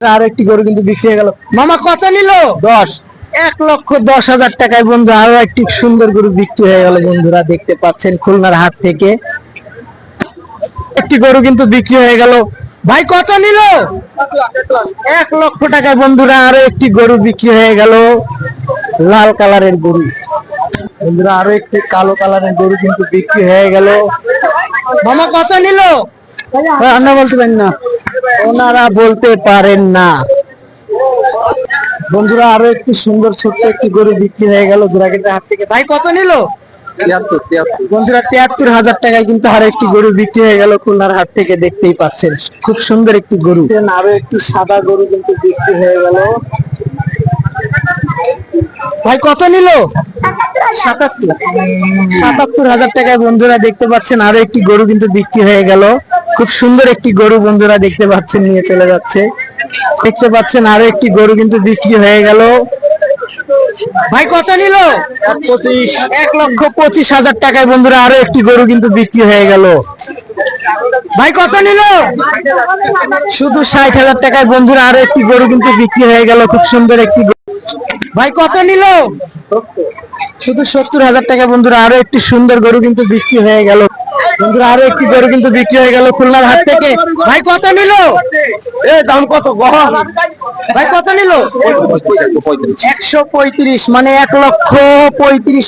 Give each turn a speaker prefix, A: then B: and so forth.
A: আর একটি গরু কিন্তু বিক্রি হয়ে গেল। মামা কত নিল? দশ। এক লক্ষ দশ হাজার টাকায় বন্ধু আরও একটি সুন্দর গরু বিক্রি হয়ে গেল বন্ধুরা দেখতে পাচ্ছেন খুলনার হাট থেকে। একটি গরু কিন্তু বিক্রি হয়ে গেল। ভাই কত নিল? এক লক্ষ টাকায় বন্ধুরা আরও একটি গরু বিক্রি হয়ে গেল। লাল কালারের গরু। বন্ধুরা আরও একটি কালো কালারের গরু কিন্তু বিক্রি হয়ে গেল। মামা কত নিল? রান্না বলতে পারেন না। ওনারা বলতে পারেন না। বন্ধুরা আরও একটি সুন্দর ছোট্ট একটি গরু বিক্রি হয়ে গেল জোড়াকেটে হাট থেকে। ভাই কত নিল? বন্ধুরা তিয়াত্তর হাজার টাকায় কিন্তু আরও একটি গরু বিক্রি হয়ে গেল খুলনার হাট থেকে দেখতেই পাচ্ছেন। খুব সুন্দর একটি গরু। আরও একটি সাদা গরু কিন্তু বিক্রি হয়ে গেল। ভাই কত নিল? সাতাত্তর। সাতাত্তর হাজার টাকায় বন্ধুরা দেখতে পাচ্ছেন আরও একটি গরু কিন্তু বিক্রি হয়ে গেল। খুব সুন্দর একটি গরু বন্ধুরা দেখতে পাচ্ছেন নিয়ে চলে যাচ্ছে। দেখতে পাচ্ছেন আরও একটি গরু কিন্তু বিক্রি হয়ে গেল। ভাই কত নিল? এক লক্ষ পঁচিশ হাজার টাকায় বন্ধুরা আরও একটি গরু কিন্তু বিক্রি হয়ে গেল। ভাই কত নিল? শুধু ষাট হাজার টাকায় বন্ধুরা আরও একটি গরু কিন্তু বিক্রি হয়ে গেল। খুব সুন্দর একটি গরু। ভাই কত নিল? শুধু সত্তর হাজার টাকা বন্ধুরা, আরও একটি সুন্দর গরু কিন্তু বিক্রি হয়ে গেল। বন্ধুরা, আরও একটি গরু কিন্তু বিক্রি হয়ে গেল খুলনার হাট থেকে। ভাই, কত নিল? এ, দাম কত? ভাই, কত নিল? একশো পঁয়ত্রিশ মানে এক লক্ষ পঁয়ত্রিশ